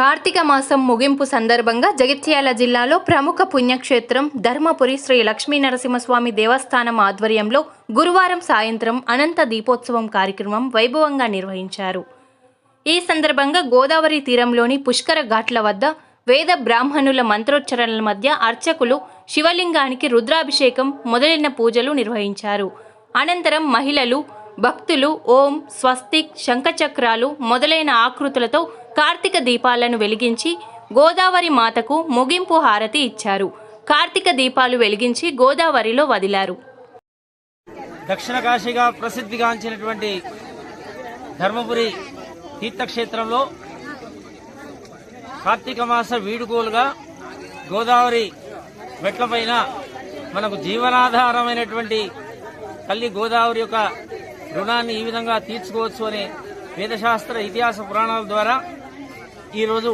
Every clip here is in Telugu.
కార్తీక మాసం ముగింపు సందర్భంగా జగిత్యాల జిల్లాలో ప్రముఖ పుణ్యక్షేత్రం ధర్మపురి శ్రీ లక్ష్మీ నరసింహస్వామి దేవస్థానం ఆధ్వర్యంలో గురువారం సాయంత్రం అనంత దీపోత్సవం కార్యక్రమం వైభవంగా నిర్వహించారు. ఈ సందర్భంగా గోదావరి తీరంలోని పుష్కర ఘాట్ల వద్ద వేద బ్రాహ్మణుల మంత్రోచ్చరణల మధ్య అర్చకులు శివలింగానికి రుద్రాభిషేకం మొదలైన పూజలు నిర్వహించారు. అనంతరం మహిళలు భక్తులు ఓం స్వస్తిక్ శంఖచక్రాలు మొదలైన ఆకృతులతో కార్తీక దీపాలను వెలిగించి గోదావరి మాతకు ముగింపు హారతి ఇచ్చారు. కార్తీక దీపాలు వెలిగించి గోదావరిలో వదిలారు. దక్షిణ కాశీగా ప్రసిద్ధిగాంచినటువంటి ధర్మపురి తీర్థక్షేత్రంలో కార్తీక మాస వీడుకోలుగా గోదావరి మెట్లపైన మనకు జీవనాధారమైనటువంటి తల్లి గోదావరి యొక్క రుణాన్ని ఈ విధంగా తీర్చుకోవచ్చు అనే వేదశాస్త్ర ఇతిహాస పురాణాల ద్వారా ఈరోజు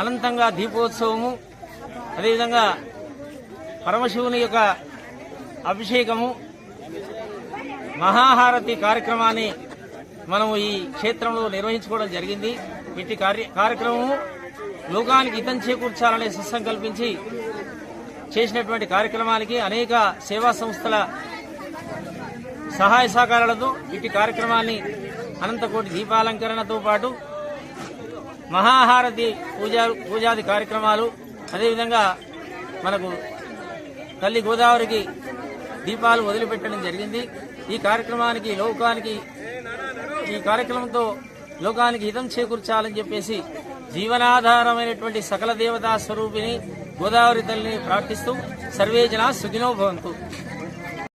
అనంతంగా దీపోత్సవము అదేవిధంగా పరమశివుని యొక్క అభిషేకము మహాహారతి కార్యక్రమాన్ని మనము ఈ క్షేత్రంలో నిర్వహించుకోవడం జరిగింది. ఇట్టి కార్య కార్యక్రమము లోకానికి హితం చేకూర్చాలనే సుసంకల్పించి చేసినటువంటి కార్యక్రమానికి అనేక సేవా సంస్థల సహాయ సహకారాలతో ఇట్టి కార్యక్రమాన్ని అనంతకోటి దీపాలంకరణతో పాటు మహాహారతి పూజా పూజాది కార్యక్రమాలు అదేవిధంగా మనకు తల్లి గోదావరికి దీపాలు వదిలిపెట్టడం జరిగింది. ఈ కార్యక్రమానికి లోకానికి ఈ కార్యక్రమంతో లోకానికి హితం చేకూర్చాలని చెప్పేసి జీవనాధారమైనటువంటి సకల దేవతా స్వరూపిణి గోదావరి తల్లిని ప్రార్థిస్తూ సర్వే జనా సుఖినో భవంతు.